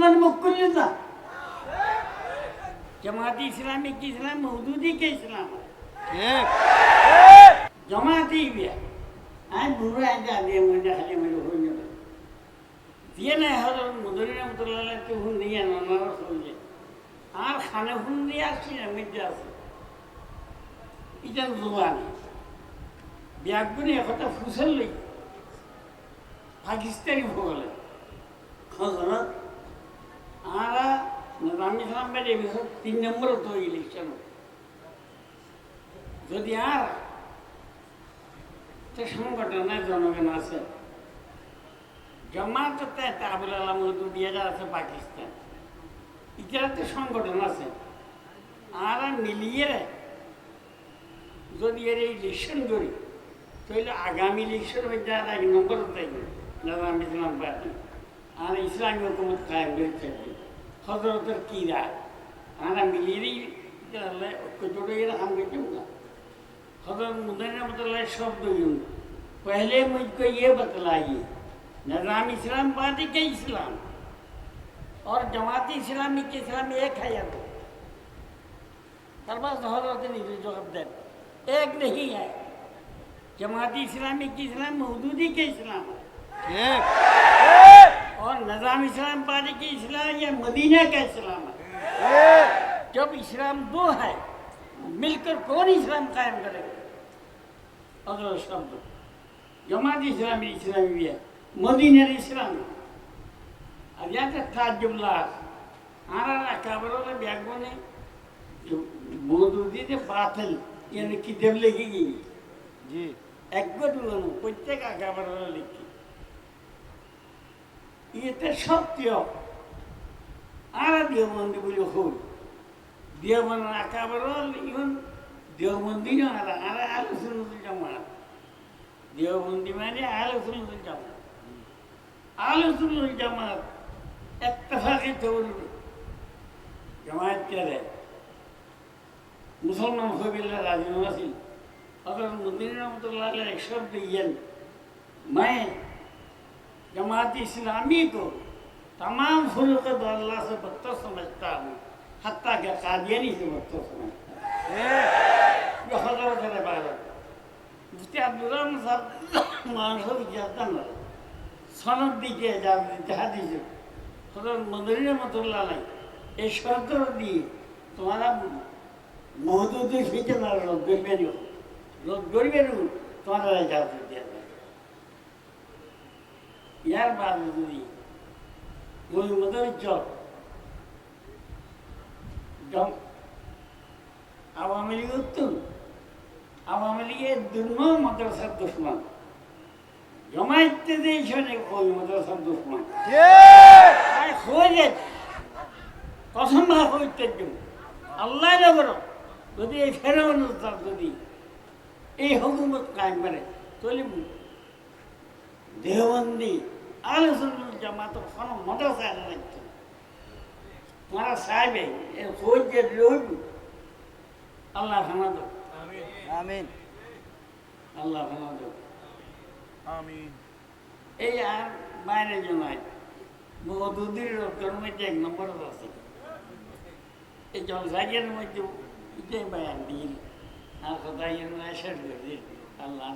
মুসলমান মুখ করলে না জামাতি ইসলামী কি ইসলাম? মৌদুদি কে ইসলাম? ঠিক। জমাতি বিয়া। আমি বুড়ো একটা দিয়ে মধ্যে খালি মেরে হয়ে যাবে দিয়ে না হলো মধুরী রহমতুল্লাহ তো হুন দিয়ে নানারা শুনছে আর খানে হুন দিয়ে আসছি না মির্জা আছে। এটা জোয়ান ব্যাগগুলি একটা ফুসল লই। পাকিস্তানি ভূগোলে খজরত আরা নিজাম ইসলাম বেড়ে তিন নম্বর তো ইলেকশন যদি আর সংগঠনের জনগণ আছে জামাত তাবুল আলম দিয়ে যা আছে পাকিস্তান। ইটার তো সংগঠন আছে আর মিলিয়ে যদি এর ইলেকশন করি তাহলে আগামী ইলেকশন হয়ে যায় এক নম্বর থাকবে ইসলাম পার্টি আর ইসলামী হুকুমত কায়েম করে থাকবে ഹസ്രത്തിൽ കീര അങ്ങനെ മീനിയിലുള്ള ഒക്കച്ചോടുകയുടെ സംഘിച്ചുള്ള हज़रत मुदन शब्द यूँ पहले मुझको ये बतलाइए निज़ाम इस्लाम बादी के इस्लाम और जमाती इस्लामी के इस्लाम एक है या दो दरबाज हज़रत जवाबदार एक नहीं है जमाती इस्लामी के इस्लाम महदूदी के इस्लाम है निज़ाम इस्लाम पार्टी की इस्लाम या मदीना का इस्लाम है। जब इस्लाम दो है मिलकर कौन इस्लाम कायम करेगा? तो जमात इस्लामी इस्लामी भी है मदीना ने इस्लाम अब यहाँ तक था जुमला हमारा काबरों ने ब्यागों ने जो मोदी थे बातल यानी किताब लिखी गई। जी। एक बार प्रत्येक आकाबरों ने लिखी এটা সত্য আরা দেওবন্দি বলে হল দেওবন মানে আকাবার ইভেন দেওবন্দি আরা আর আলোচনা জামা। দেওবন্দি মানে আলোচনা জমা। আলোচনা জমা, একটা ফাঁকে তৈরি জামায়াত করে মুসলমান হবিল্লা রাজি নাসিল হযরত মুদিন রহমাতুল্লাহ আলাইহি শব্দ ইয়েন, মায়ে जमात इस्लामी को तमाम फुरुकत अल्लाह से बदतर समझता हूँ हत्या के कादियानी से बदतर समझता हूँ ये हजरत है भारत मुफ्ती अब्दुल्लाह साहब मानसर जर्दन সনদ দিকে যাহা দিয়েছে হজরত মদনী রহমতুল্লাহ আলাই এই শর্ত দিয়ে তোমারা মহদুদের ফিতে না রোগ করবেন রোগ করবেন তোমারা যাতে দিয়ে ইয়ার বাদ যদি ওই মদর চক আওয়ামী লীগ উত্তর আওয়ামী লীগের দুর্ম মাদ্রাসার দুশ্মন। জমাইতে দিয়েছে ওই মাদ্রাসার দুশ্মন। হয়ে কসম ভাগ হইতে আল্লাহ নগর যদি এই ফেরাউন যদি এই হুকুমত কায়েম করে তাহলে দেহবন্দি আলোচনা জামাত কোনো মাদ্রাসা রাখছে তোমারা সাহেবে এর খোঁজ যে রইব আল্লাহ ভাঙা দো আমিন। আল্লাহ দো আমিন। এই আর বাইরে জমায় মধুদির কর্মীতে এক নম্বর আছে। এই জলসাগের মধ্যে এটাই বায়ান দিল। আর কোথায় যেন আসার করে আল্লাহ